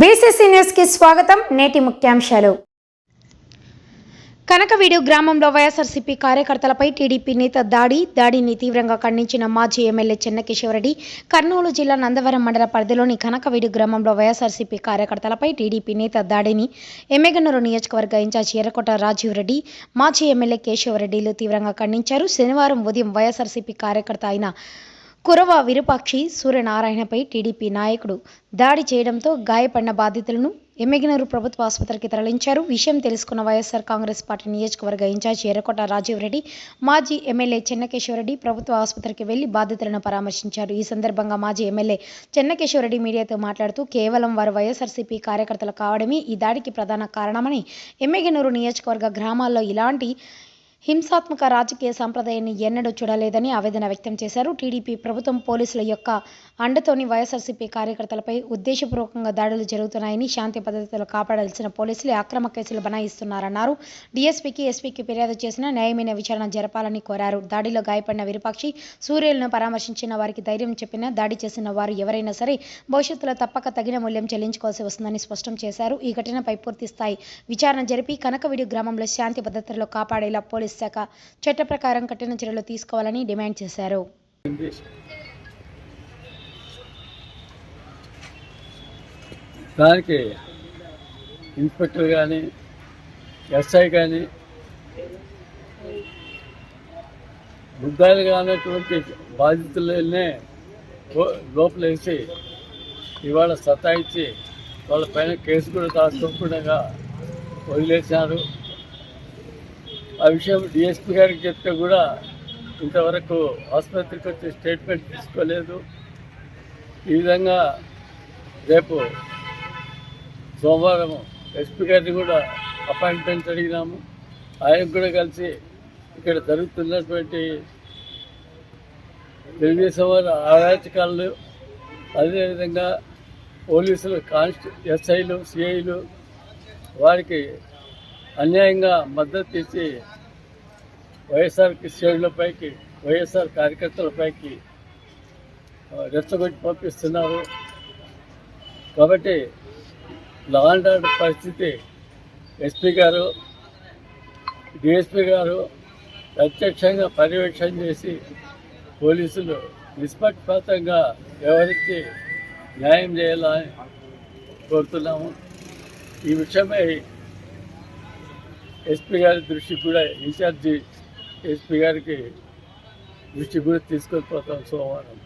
BCC న్యూస్కి స్వాగతం. నేటి ముఖ్యాంశాలు. కనకవీడు గ్రామంలో వైఎస్ఆర్సీపీ కార్యకర్తలపై టీడీపీ నేత దాడి దాడిని తీవ్రంగా ఖండించిన మాజీ ఎమ్మెల్యే చెన్నకేశవరెడ్డి కర్నూలు జిల్లా నందవరం మండల పరిధిలోని కనకవీడు గ్రామంలో వైఎస్ఆర్సీపీ కార్యకర్తలపై టీడీపీ నేత దాడిని ఎమ్మెగనూరు నియోజకవర్గ ఇన్ఛార్జ్ ఎర్రకోట రాజీవ్ రెడ్డి మాజీ ఎమ్మెల్యే కేశవరెడ్డిలు తీవ్రంగా ఖండించారు. శనివారం ఉదయం వైఎస్ఆర్సీపీ కార్యకర్త అయిన కురవ విరూపాక్షి సూర్యనారాయణపై టీడీపీ నాయకుడు దాడి చేయడంతో గాయపడిన బాధితులను ఎమ్మెగినూరు ప్రభుత్వ ఆసుపత్రికి తరలించారు. విషయం తెలుసుకున్న వైఎస్ఆర్ కాంగ్రెస్ పార్టీ నియోజకవర్గ ఇన్ఛార్జి ఎర్రకోట రాజీవ్ రెడ్డి మాజీ ఎమ్మెల్యే చెన్నకేశ్వరరెడ్డి ప్రభుత్వ ఆసుపత్రికి వెళ్ళి బాధితులను పరామర్శించారు. ఈ సందర్భంగా మాజీ ఎమ్మెల్యే చెన్నకేశ్వరరెడ్డి మీడియాతో మాట్లాడుతూ కేవలం వారు వైఎస్ఆర్సీపీ కార్యకర్తలు కావడమే ఈ దాడికి ప్రధాన కారణమని ఎమ్మెగినూరు నియోజకవర్గ గ్రామాల్లో ఇలాంటి హింసాత్మక రాజకీయ సంప్రదాయాన్ని ఎన్నడూ చూడలేదని ఆవేదన వ్యక్తం చేశారు. టీడీపీ ప్రభుత్వం పోలీసుల యొక్క అండతోని వైఎస్ఆర్సీపీ కార్యకర్తలపై ఉద్దేశపూర్వకంగా దాడులు జరుగుతున్నాయని శాంతి భద్రతలు కాపాడాల్సిన పోలీసులే అక్రమ కేసులు బనాయిస్తున్నారన్నారు. డీఎస్పీకి ఎస్పీకి ఫిర్యాదు చేసిన న్యాయమైన విచారణ జరపాలని కోరారు. దాడిలో గాయపడిన విరూపాక్షి సూర్యులను పరామర్శించిన వారికి ధైర్యం చెప్పిన దాడి చేసిన వారు ఎవరైనా సరే భవిష్యత్తులో తప్పక తగిన మూల్యం చెల్లించుకోవాల్సి వస్తుందని స్పష్టం చేశారు. ఈ ఘటనపై పూర్తి స్థాయి విచారణ జరిపి కనకవిడి గ్రామంలో శాంతి భద్రతలు కాపాడేలా పోలీసు శాఖ చట్ట ప్రకారం కఠిన చర్యలు తీసుకోవాలని డిమాండ్ చేశారు. దానికి ఇన్స్పెక్టర్ కానీ ఎస్ఐ కానీ ముద్దాయిలుగా ఉన్నటువంటి బాధితులనే లోపలేసి ఇవాళ సతాయించి వాళ్ళ పైన కేసు కూడా దాచుకోకుండా వదిలేశారు. ఆ విషయం డిఎస్పీ గారికి చెప్తే కూడా ఇంతవరకు ఆసుపత్రికి వచ్చి స్టేట్మెంట్ తీసుకోలేదు. ఈ విధంగా రేపు సోమవారం ఎస్పీ గారిని కూడా అపాయింట్మెంట్ అడిగినాము. ఆయన కూడా కలిసి ఇక్కడ జరుగుతున్నటువంటి తెలుగుదేశం వారి అరాచకాలు అదేవిధంగా పోలీసులు కాన్స్ ఎస్ఐలు సిఐలు వారికి అన్యాయంగా మద్దతు ఇచ్చి వైఎస్ఆర్ శ్రేణులపైకి వైఎస్ఆర్ కార్యకర్తలపైకి రెచ్చగొట్టి పంపిస్తున్నారు. కాబట్టి లా అండ్ ఆర్డర్ పరిస్థితి ఎస్పీ గారు డిఎస్పీ గారు ప్రత్యక్షంగా పర్యవేక్షణ చేసి పోలీసులు నిష్పక్షపాతంగా వ్యవహరించి న్యాయం చేయాలని కోరుతున్నాము. ఈ విషయమై ఎస్పీ గారి దృష్టికి కూడా ఇన్ఛార్జి ఎస్పీ గారికి దృష్టికి కూడా తీసుకొని పోతాం సోమవారం.